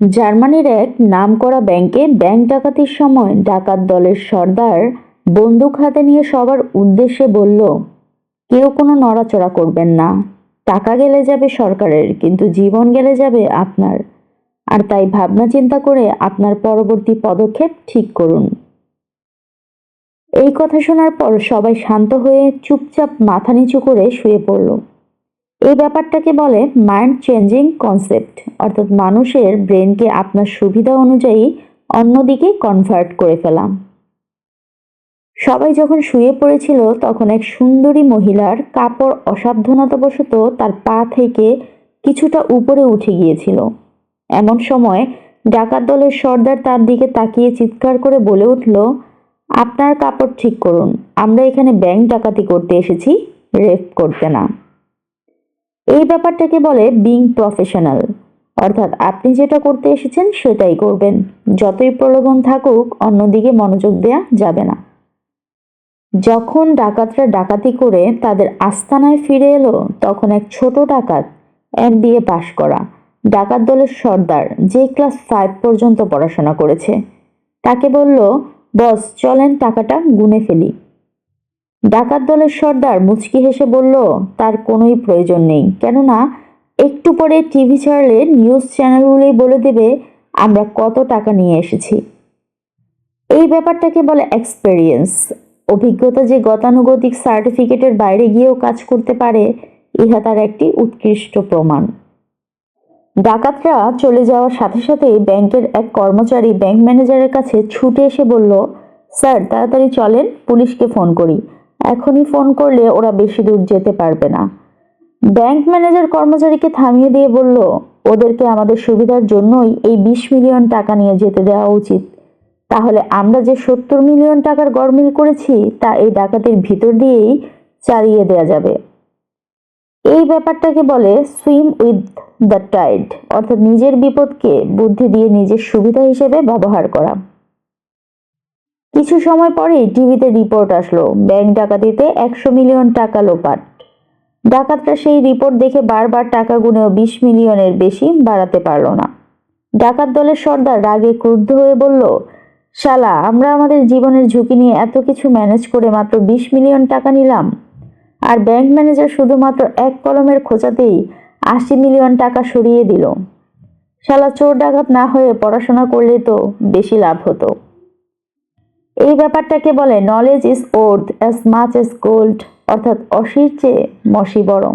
জার্মানির এক নামকরা ব্যাংকে ব্যাংক ডাকাতির সময় ডাকাত দলের সর্দার বন্দুক হাতে নিয়ে সবার উদ্দেশ্যে বলল, কেউ কোনো নড়াচড়া করবেন না। টাকা গেলে যাবে সরকারের, কিন্তু জীবন গেলে যাবে আপনার। আর তাই ভাবনা চিন্তা করে আপনার পরবর্তী পদক্ষেপ ঠিক করুন। এই কথা শোনার পর সবাই শান্ত হয়ে চুপচাপ মাথা নিচু করে শুয়ে পড়ল। এই ব্যাপারটাকে বলে মাইন্ড চেঞ্জিং কনসেপ্ট অর্থাৎ মানুষের ব্রেনকে আপনার সুবিধা অনুযায়ী অন্যদিকে কনভার্ট করে ফেলাম। সবাই যখন শুয়ে পড়েছিল, তখন এক সুন্দরী মহিলার কাপড় অসাবধানতাবশত তার পা থেকে কিছুটা উপরে উঠে গিয়েছিল। এমন সময় ডাকাত দলের সর্দার তার দিকে তাকিয়ে চিৎকার করে বলে উঠল, আপনার কাপড় ঠিক করুন, আমরা এখানে ব্যাংক ডাকাতি করতে এসেছি রেপ করতে না। এই ব্যাপারটাকে বলে বিং প্রফেশনাল অর্থাৎ আপনি যেটা করতে এসেছেন সেটাই করবেন। যতই প্রলোভন থাকুক, অন্যদিকে মনোযোগ দেয়া যাবে না। যখন ডাকাতরা ডাকাতি করে তাদের আস্তানায় ফিরে এলো, তখন এক ছোট ডাকাত এমবিএ পাশ করা, ডাকাত দলের সর্দার, যে ক্লাস ফাইভ পর্যন্ত পড়াশোনা করেছে। তাকে বলল, বস, চলেন টাকাটা গুনে ফেলি। ডাকাত দলের সর্দার মুচকি হেসে বলল, তার কোনোই প্রয়োজন নেই। কেননা, একটু পরে টিভি ছাড়লে নিউজ চ্যানেলগুলোই বলে দেবে, আমরা কত টাকা নিয়ে এসেছি। এই ব্যাপারটাকে বলে এক্সপেরিয়েন্স অভিজ্ঞতা যে গতানুগতিক সার্টিফিকেটের বাইরে গিয়েও কাজ করতে পারে, ইহা তার একটি উৎকৃষ্ট প্রমাণ। ডাকাতরা চলে যাওয়ার সাথে সাথেই ব্যাংকের এক কর্মচারী ব্যাংক ম্যানেজারের কাছে ছুটে এসে বলল, স্যার, তাড়াতাড়ি চলেন, পুলিশকে ফোন করি। এখনই ফোন করলে ওরা বেশি দূর যেতে পারবে না। ব্যাংক ম্যানেজার কর্মচারীকে থামিয়ে দিয়ে বলল, ওদেরকে আমাদের সুবিধার জন্যই এই বিশ মিলিয়ন টাকা নিয়ে যেতে দেওয়া উচিত। তাহলে আমরা যে সত্তর মিলিয়ন টাকার গরমিল করেছি, তা এই ডাকাতির ভিতর দিয়েই চালিয়ে দেওয়া যাবে। এই ব্যাপারটাকে বলে সুইম উইথ দ্য টাইড অর্থাৎ নিজের বিপদকে বুদ্ধি দিয়ে নিজের সুবিধা হিসেবে ব্যবহার করা। কিছু সময় পরেই টিভিতে রিপোর্ট আসলো, ব্যাংক ডাকাতিতে একশো মিলিয়ন টাকা লোপাট। ডাকাতরা সেই রিপোর্ট দেখে বারবার টাকা গুনেও বিশ মিলিয়নের বেশি বাড়াতে পারল না। ডাকাত দলের সর্দার রাগে ক্রুদ্ধ হয়ে বলল, শালা, আমরা আমাদের জীবনের ঝুঁকি নিয়ে এত কিছু ম্যানেজ করে মাত্র বিশ মিলিয়ন টাকা নিলাম। আর ব্যাংক ম্যানেজার শুধুমাত্র এক কলমের খোঁচাতেই আশি মিলিয়ন টাকা সরিয়ে দিল। শালা চোর ডাকাত না হয়ে পড়াশোনা করলে তো বেশি লাভ হতো। এই ব্যাপারটাকে বলে knowledge is worth as much as gold অর্থাৎ অসির চেয়ে মসি বড়।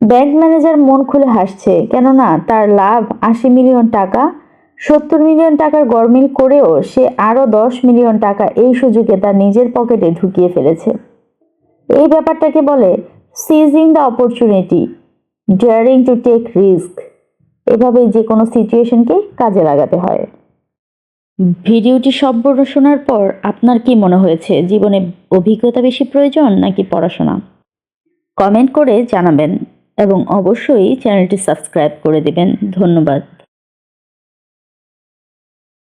ব্যাংক ম্যানেজার মন খুলে হাসছে, কেননা তার লাভ আশি মিলিয়ন টাকা, সত্তর মিলিয়ন টাকার গরমিল করেও সে আরও দশ মিলিয়ন টাকা এই সুযোগে তার নিজের পকেটে ঢুকিয়ে ফেলেছে। এই ব্যাপারটাকে বলে seizing the opportunity daring to take risk এভাবে যে কোনো সিচুয়েশনকে কাজে লাগাতে হয়। ভিডিওটি সম্পূর্ণ শোনার পর আপনার কি মনে হয়েছে? জীবনে অভিজ্ঞতা বেশি প্রয়োজন নাকি পড়াশোনা? কমেন্ট করে জানাবেন এবং অবশ্যই চ্যানেলটি সাবস্ক্রাইব করে দেবেন। ধন্যবাদ।